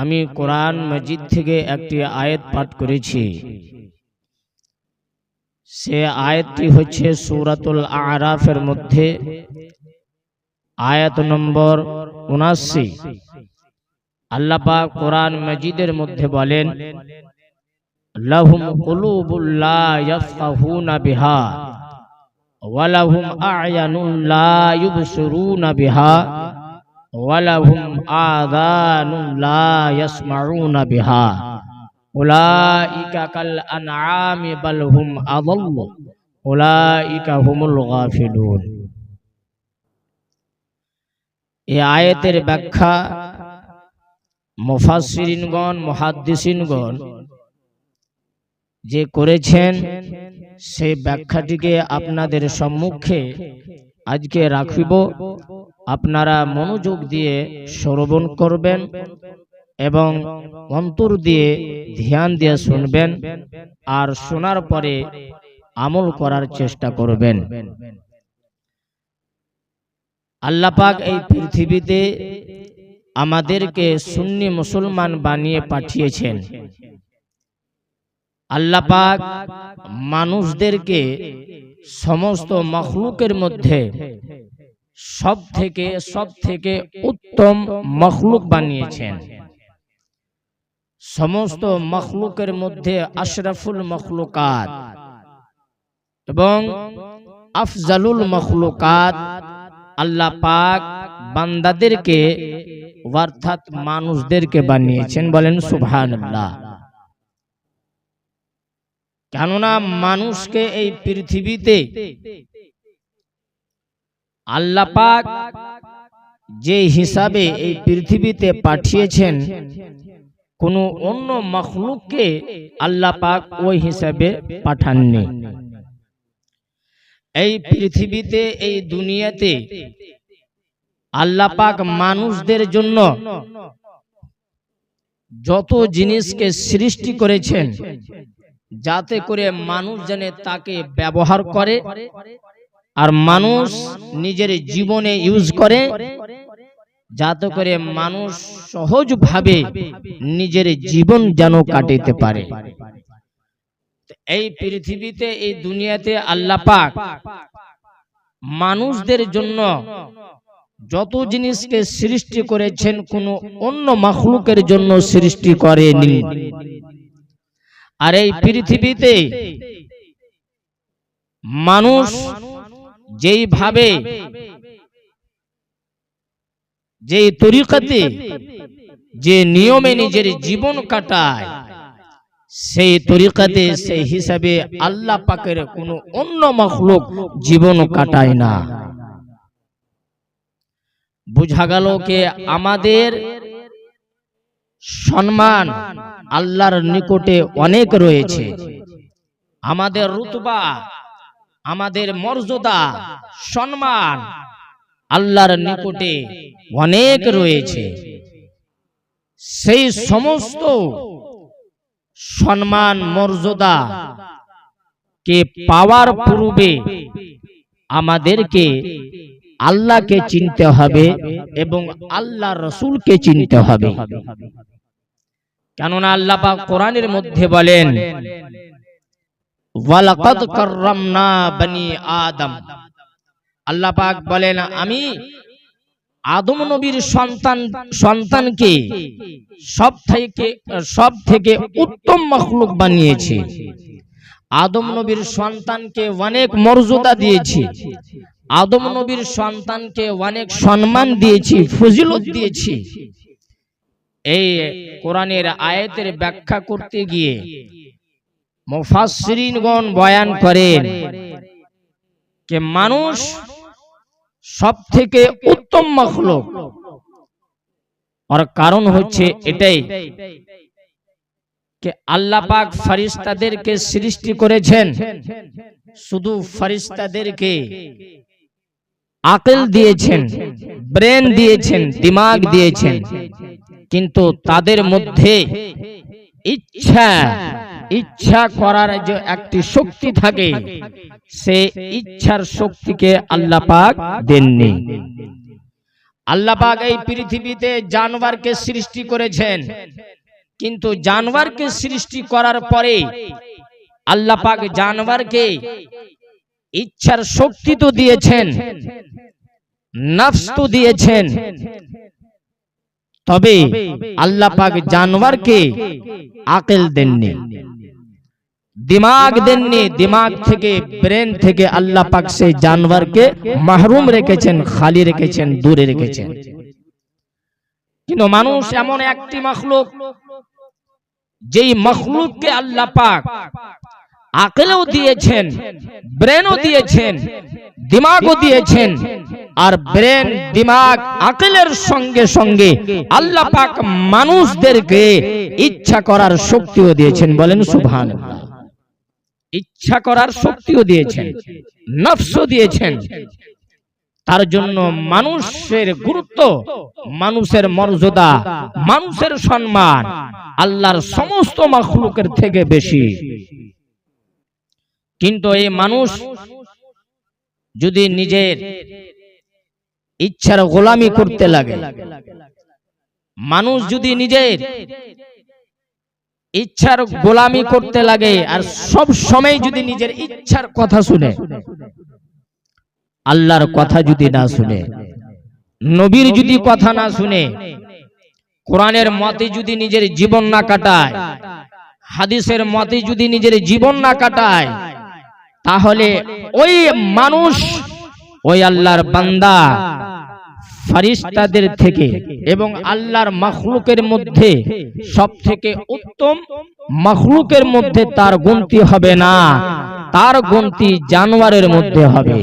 আমি কোরআন মজিদ থেকে একটি আয়াত পাঠ করেছি। সে আয়াতটি হচ্ছে সুরাতুল আরাফের মধ্যে আয়াত নম্বর উনাশি আল্লাহ পাক কোরআন মজিদের মধ্যে বলেন, লাহুম কুলুবুল লা ইয়াফকাহুনা বিহা ওয়ালাহুম ইউবসিরুনা বিহা। ওয়ালাহুম আযানুন লা ইয়াসমাউনা বিহা। উলাইকা কাল আনআমি ব্যাখ্যা মুফাসসিরিনগণ, মুহাদ্দিসিনগণ যে করেছেন সেই ব্যাখ্যাটিকে আপনাদের সম্মুখে আজকে রাখিব। আপনারা মনোযোগ দিয়ে শ্রবণ করবেন এবং অন্তর দিয়ে ধ্যান দিয়ে শুনবেন আর শোনার পরে আমল করার চেষ্টা করবেন। আল্লাপাক এই পৃথিবীতে আমাদেরকে সুন্নি মুসলমান বানিয়ে পাঠিয়েছেন। আল্লাপাক মানুষদেরকে সমস্ত মখলুকের মধ্যে সব থেকে সব থেকে উত্তম মখলুক বানিয়েছেন। সমস্ত মখলুকের মধ্যে আশরাফুল মখলুকাত এবং আফজালুল মখলুকাত আল্লাহ পাক বান্দাদেরকে অর্থাৎ মানুষদেরকে বানিয়েছেন বলেন সুবহানাল্লাহ। কেননা মানুষকে এই পৃথিবীতে আল্লাহ পাক যে হিসাবে এই পৃথিবীতে পাঠিয়েছেন, কোন অন্য মখলুককে আল্লাহ পাক ওই হিসাবে পাঠাননি। এই পৃথিবীতে, এই দুনিয়াতে আল্লাহ পাক মানুষদের জন্য যত জিনিসকে সৃষ্টি করেছেন, যাতে করে মানুষ যেন তাকে ব্যবহার করে আর মানুষ নিজের জীবনে ইউজ করে যাতে করে মানুষ সহজভাবে নিজের জীবন যেন কাটাতে পারে। এই পৃথিবীতে, এই দুনিয়াতে আল্লাহ পাক মানুষদের জন্য যত জিনিসকে সৃষ্টি করেছেন, কোন অন্য মখলুকের জন্য সৃষ্টি করেনি আর এই পৃথিবীতে মানুষ যেইভাবে যেই তরিকাতে যে নিয়মে নিজের জীবন কাটায়, সেই তরিকাতে সেই হিসাবে আল্লাহ পাকের কোনো অন্য মখলুক জীবন কাটায় না। বুঝা গেল কে আমাদের সম্মান আল্লাহর নিকটে অনেক রয়েছে। আমাদের রুতবা আমাদের মর্যাদা সম্মান আল্লাহর নিকটে অনেক রয়েছে। সেই সমস্ত সম্মান মর্যাদা কে পাওয়ার পূর্বে আমাদেরকে আল্লাহকে চিনতে হবে এবং আল্লাহ রসুলকে চিনতে হবে। কেননা আল্লাহ কোরআনের মধ্যে বলেন ওয়ালাকাদ কাররামনা বনি আদম। আল্লাহ পাক বলেন আমি আদম নবীর সন্তান সন্তানকে সব থেকে সব থেকে উত্তম মখলুক বানিয়েছি। আদম নবীর সন্তানকে অনেক মর্যাদা দিয়েছি। আদম নবীর সন্তানকে অনেক সম্মান দিয়েছি ফজিলত দিয়েছি। এই কোরআনের আয়াতের ব্যাখ্যা করতে গিয়ে মুফাসসিরিনগণ বয়ান করেন যে মানুষ সব থেকে উত্তম মখলুক। আর কারণ হচ্ছে এটাই যে আল্লাহ পাক সৃষ্টি করেছেন। শুধু ফরিস্তাদেরকে আকল দিয়েছেন, ব্রেন দিয়েছেন, দিমাগ দিয়েছেন। কিন্তু তাদের মধ্যে ইচ্ছা ইচ্ছা করার যে একটি শক্তি থাকে, সে ইচ্ছার শক্তিকে আল্লাহ পাক দেননি। আল্লাহ পাক এই পৃথিবীতে জানোয়ারকে সৃষ্টি করেছেন। কিন্তু জানোয়ারকে সৃষ্টি করার পরে আল্লাহ পাক জানোয়ারকে ইচ্ছার শক্তি তো দিয়েছেন, নফস তো দিয়েছেন। তবে আল্লাহ পাক জানোয়ারকে আকেল দেননি। দিমাগ দেননি দিমাগ থেকে ব্রেন থেকে আল্লাহ পাক সেই জানোয়ারকে মাহরুম রেখেছেন খালি রেখেছেন দূরে রেখেছেন। কিন্তু মানুষ এমন একটি মখলুক যেই মখলুককে আল্লাহ পাক আকেলও দিয়েছেন ব্রেনও দিয়েছেন দিমাগও দিয়েছেন আর ব্রেন দিমাগ আকেলের সঙ্গে সঙ্গে আল্লাহ পাক মানুষদেরকে ইচ্ছা করার শক্তিও দিয়েছেন। বলেন সুবহান ইচ্ছা করার শক্তিও দিয়েছেন, নফসও দিয়েছেন। তার জন্য মানুষের গুরুত্ব, মানুষের মর্যাদা, মানুষের সম্মান আল্লাহর সমস্ত মখলুকের থেকে বেশি। কিন্তু এই মানুষ যদি নিজের ইচ্ছার গোলামি করতে লাগে, মানুষ যদি নিজের ইচ্ছার গোলামি করতে লাগে আর সব সময় যদি নিজের ইচ্ছার কথা শুনে। আল্লাহর কথা যদি না শুনে। নবীর যদি কথা না শুনে। কোরআনের মতে যদি নিজের জীবন না কাটায়। হাদিসের মতে যদি নিজের জীবন না কাটায়। তাহলে ওই মানুষ ওই আল্লাহর বান্দা। ফারিস্তাদের থেকে এবং আল্লাহর মখলুকের মধ্যে সব থেকে উত্তম মখলুকের মধ্যে তার গুনতি হবে না। তার গুনতি জানোয়ারের মধ্যে হবে।